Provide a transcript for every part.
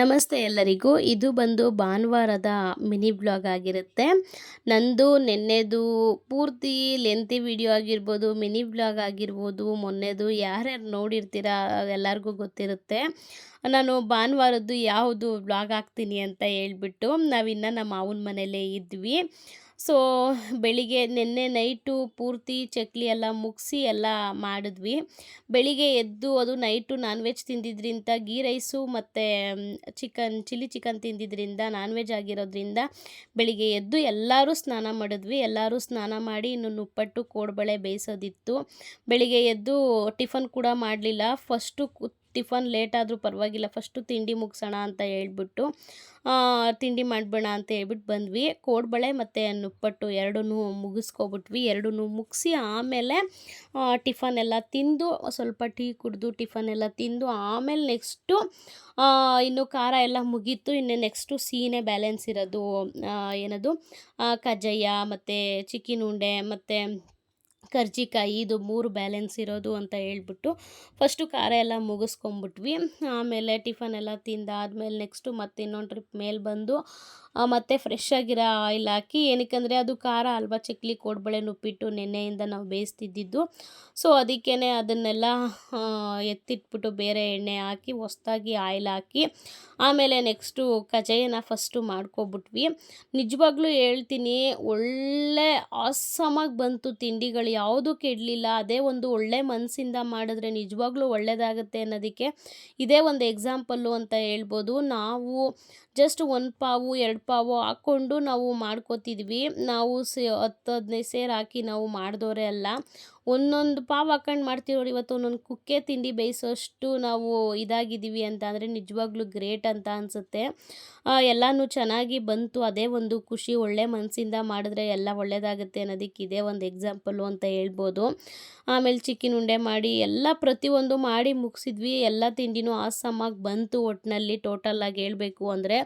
ನಮಸ್ತೆ ಎಲ್ಲರಿಗೂ. ಇದು ಬಂದು ಭಾನುವಾರದ ಮಿನಿ ಬ್ಲಾಗ್ ಆಗಿರುತ್ತೆ. ನಂದು ನೆನ್ನೆದು ಪೂರ್ತಿ ಲೆಂತಿ ವಿಡಿಯೋ ಆಗಿರ್ಬೋದು, ಮಿನಿ ಬ್ಲಾಗ್ ಆಗಿರ್ಬೋದು, ಮೊನ್ನೆದು ಯಾರ್ಯಾರು ನೋಡಿರ್ತೀರ ಎಲ್ಲರಿಗೂ ಗೊತ್ತಿರುತ್ತೆ. ನಾನು ಭಾನುವಾರದ್ದು ಯಾವುದು ಬ್ಲಾಗ್ ಹಾಕ್ತೀನಿ ಅಂತ ಹೇಳ್ಬಿಟ್ಟು ನಾವಿನ್ನು ನಮ್ಮ ಮಾವನ ಮನೇಲೇ ಇದ್ವಿ. ಸೊ ಬೆಳಿಗ್ಗೆ ನಿನ್ನೆ ನೈಟು ಪೂರ್ತಿ ಚಕ್ಲಿ ಎಲ್ಲ ಮುಗಿಸಿ ಎಲ್ಲ ಮಾಡಿದ್ವಿ. ಬೆಳಿಗ್ಗೆ ಎದ್ದು ಅದು ನೈಟು ನಾನ್ ವೆಜ್ ತಿಂದಿದ್ರಿಂದ, ಗೀ ರೈಸು ಮತ್ತು ಚಿಕನ್ ಚಿಲ್ಲಿ ಚಿಕನ್ ತಿಂದಿದ್ರಿಂದ ನಾನ್ ವೆಜ್ ಆಗಿರೋದ್ರಿಂದ ಬೆಳಿಗ್ಗೆ ಎದ್ದು ಎಲ್ಲರೂ ಸ್ನಾನ ಮಾಡಿದ್ವಿ. ಎಲ್ಲರೂ ಸ್ನಾನ ಮಾಡಿ ಇನ್ನು ನುಪ್ಪಟ್ಟು, ಕೋಡ್ಬಳೆ ಬೇಯಿಸೋದಿತ್ತು. ಬೆಳಿಗ್ಗೆ ಎದ್ದು ಟಿಫನ್ ಕೂಡ ಮಾಡಲಿಲ್ಲ. ಫಸ್ಟು ಟಿಫನ್ ಲೇಟ್ ಆದರೂ ಪರವಾಗಿಲ್ಲ. ಫಸ್ಟು ತಿಂಡಿ ಮುಗಿಸೋಣ ಅಂತ ಹೇಳ್ಬಿಟ್ಟು ತಿಂಡಿ ಮಾಡಬೇಡ ಅಂತ ಹೇಳ್ಬಿಟ್ಟು ಬಂದ್ವಿ. ಕೋಡ್ಬಳೆ ಮತ್ತು ನುಪ್ಪಟ್ಟು ಎರಡೂ ಮುಗಿಸ್ಕೊಬಿಟ್ವಿ. ಎರಡೂ ಮುಗಿಸಿ ಆಮೇಲೆ ಟಿಫನ್ ಎಲ್ಲ ತಿಂದು, ಸ್ವಲ್ಪ ಟೀ ಕುಡಿದು ಟಿಫನ್ ಎಲ್ಲ ತಿಂದು ಆಮೇಲೆ ನೆಕ್ಸ್ಟು ಇನ್ನು ಖಾರ ಎಲ್ಲ ಮುಗೀತು. ಇನ್ನು ನೆಕ್ಸ್ಟು ಸೀನೇ ಬ್ಯಾಲೆನ್ಸ್ ಇರೋದು ಏನದು ಕಜ್ಜಾಯ ಮತ್ತು ಚಿಕ್ಕಿನ ಉಂಡೆ ಮತ್ತು ಕರ್ಜಿಕಾಯಿ ಇದು ಮೂರು ಬ್ಯಾಲೆನ್ಸ್ ಇರೋದು ಅಂತ ಹೇಳ್ಬಿಟ್ಟು ಫಸ್ಟು ಖಾರ ಎಲ್ಲ ಮುಗಿಸ್ಕೊಂಬಿಟ್ವಿ. ಆಮೇಲೆ ಟಿಫನ್ ಎಲ್ಲ ತಿಂದಾದ್ಮೇಲೆ ನೆಕ್ಸ್ಟು ಮತ್ತೆ ಇನ್ನೊಂದು ಟ್ರಿಪ್ ಮೇಲೆ ಬಂದು ಮತ್ತೆ ಫ್ರೆಶ್ ಆಗಿರೋ ಆಯಿಲ್ ಹಾಕಿ, ಏನಕ್ಕಂದರೆ ಅದು ಖಾರ ಅಲ್ವಾ ಚಕ್ಲಿ ಕೋಡ್ಬಳೆ ಉಪ್ಪಿಟ್ಟು ನೆನ್ನೆಯಿಂದ ನಾವು ಬೇಯಿಸ್ತಿದ್ದಿದ್ದು. ಸೊ ಅದಕ್ಕೇ ಅದನ್ನೆಲ್ಲ ಎತ್ತಿಟ್ಬಿಟ್ಟು ಬೇರೆ ಎಣ್ಣೆ ಹಾಕಿ, ಹೊಸ್ದಾಗಿ ಆಯಿಲ್ ಹಾಕಿ, ಆಮೇಲೆ ನೆಕ್ಸ್ಟು ಕಜಾಯನ ಫಸ್ಟು ಮಾಡ್ಕೊಬಿಟ್ವಿ. ನಿಜವಾಗ್ಲೂ ಹೇಳ್ತೀನಿ, ಒಳ್ಳೆ, ಆಸಮಾಗಿ ಬಂತು ತಿಂಡಿಗಳು ಯಾವುದೂ ಕೆಡಲಿಲ್ಲ, ಅದೇ ಒಂದು ಒಳ್ಳೆ ಮನಸ್ಸಿಂದ ಮಾಡಿದ್ರೆ ನಿಜವಾಗ್ಲೂ ಒಳ್ಳೆಯದಾಗುತ್ತೆ ಅನ್ನೋದಕ್ಕೆ ಇದೇ ಒಂದು ಎಕ್ಸಾಂಪಲ್ಲು ಅಂತ ಹೇಳ್ಬೋದು. ನಾವು ಜಸ್ಟ್ ಒಂದು ಪಾವು, ಎರಡು ಪಾವು ಹಾಕ್ಕೊಂಡು ನಾವು ಮಾಡ್ಕೋತಿದ್ವಿ. ನಾವು ಸೇ ಹತ್ತು ಹದಿನೈದು ಸೇರು ಹಾಕಿ ನಾವು ಮಾಡಿದವರೇ ಅಲ್ಲ. ಒಂದೊಂದು ಪಾವು ಹಾಕೊಂಡು ಮಾಡ್ತೀವಿ ಇವತ್ತು ಒಂದೊಂದು ಕುಕ್ಕೆ ತಿಂಡಿ ಬೇಯಿಸೋಷ್ಟು ನಾವು ಇದಾಗಿದ್ದೀವಿ ಅಂತ ಅಂದರೆ ನಿಜವಾಗ್ಲೂ ಗ್ರೇಟ್ ಅಂತ ಅನಿಸುತ್ತೆ. ಎಲ್ಲನೂ ಚೆನ್ನಾಗಿ ಬಂತು, ಅದೇ ಒಂದು ಖುಷಿ, ಒಳ್ಳೆ ಮನಸ್ಸಿಂದ ಮಾಡಿದ್ರೆ ಎಲ್ಲ ಒಳ್ಳೆಯದಾಗುತ್ತೆ ಅನ್ನೋದಕ್ಕೆ ಇದೇ ಒಂದು ಎಕ್ಸಾಂಪಲ್ಲು ಅಂತ ಹೇಳ್ಬೋದು. ಆಮೇಲೆ ಚಿಕ್ಕಿನ ಉಂಡೆ ಮಾಡಿ ಎಲ್ಲ ಪ್ರತಿಯೊಂದು ಮಾಡಿ ಮುಗಿಸಿದ್ವಿ. ಎಲ್ಲ ತಿಂಡಿನೂ ಆಸಮಾಗಿ ಬಂತು ಒಟ್ಟಿನಲ್ಲಿ ಟೋಟಲಾಗಿ ಹೇಳಬೇಕು ಅಂದರೆ.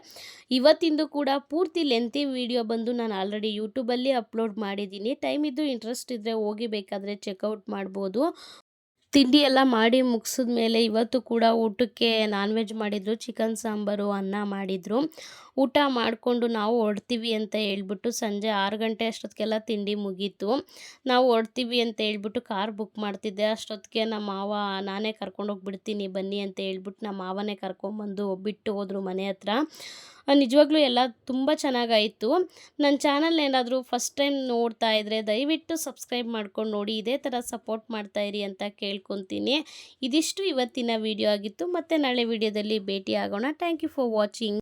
ಇವತ್ತಿಂದು ಕೂಡ ಪೂರ್ತಿ ಲೆಂತಿ ವಿಡಿಯೋ ಬಂದು ನಾನು ಆಲ್ರೆಡಿ ಯೂಟ್ಯೂಬಲ್ಲಿ ಅಪ್ಲೋಡ್ ಮಾಡಿದ್ದೀನಿ. ಟೈಮ್ ಇದ್ದು ಇಂಟ್ರೆಸ್ಟ್ ಇದ್ದರೆ ಹೋಗಿ ಬೇಕಾದರೆ ಚೆಕ್ಔಟ್ ಮಾಡ್ಬೋದು. ತಿಂಡಿ ಎಲ್ಲ ಮಾಡಿ ಮುಗಿಸಿದ ಮೇಲೆ ಇವತ್ತು ಕೂಡ ಊಟಕ್ಕೆ ನಾನ್ ವೆಜ್ ಮಾಡಿದರು, ಚಿಕನ್ ಸಾಂಬಾರು, ಅನ್ನ ಮಾಡಿದರು. ಊಟ ಮಾಡಿಕೊಂಡು ನಾವು ಹೊಡ್ತೀವಿ ಅಂತ ಹೇಳ್ಬಿಟ್ಟು ಸಂಜೆ ಆರು ಗಂಟೆ ಅಷ್ಟೊತ್ತಿಗೆಲ್ಲ ತಿಂಡಿ ಮುಗೀತು. ನಾವು ಹೊಡ್ತೀವಿ ಅಂತ ಹೇಳ್ಬಿಟ್ಟು ಕಾರ್ ಬುಕ್ ಮಾಡ್ತಿದ್ದೆ. ಅಷ್ಟೊತ್ತಿಗೆ ನಮ್ಮ ಮಾವ, ನಾನೇ ಕರ್ಕೊಂಡೋಗಿ ಬಿಡ್ತೀನಿ ಬನ್ನಿ ಅಂತ ಹೇಳ್ಬಿಟ್ಟು ನಮ್ಮ ಮಾವನೇ ಕರ್ಕೊಂಬಂದು ಬಿಟ್ಟು ಹೋದರು ಮನೆ ಹತ್ರ. ನಿಜವಾಗ್ಲೂ ಎಲ್ಲ ತುಂಬ ಚೆನ್ನಾಗಾಯಿತು. ನನ್ನ ಚಾನಲ್ ಏನಾದರೂ ಫಸ್ಟ್ ಟೈಮ್ ನೋಡ್ತಾ ಇದ್ದರೆ ದಯವಿಟ್ಟು ಸಬ್ಸ್ಕ್ರೈಬ್ ಮಾಡ್ಕೊಂಡು ನೋಡಿ, ಇದೇ ಥರ ಸಪೋರ್ಟ್ ಮಾಡ್ತಾಯಿರಿ ಅಂತ ಕೇಳ್ಕೊತೀನಿ. ಇದಿಷ್ಟು ಇವತ್ತಿನ ವಿಡಿಯೋ ಆಗಿತ್ತು. ಮತ್ತು ನಾಳೆ ವಿಡಿಯೋದಲ್ಲಿ ಭೇಟಿ ಆಗೋಣ ಥ್ಯಾಂಕ್ ಯು ಫಾರ್ ವಾಚಿಂಗ್.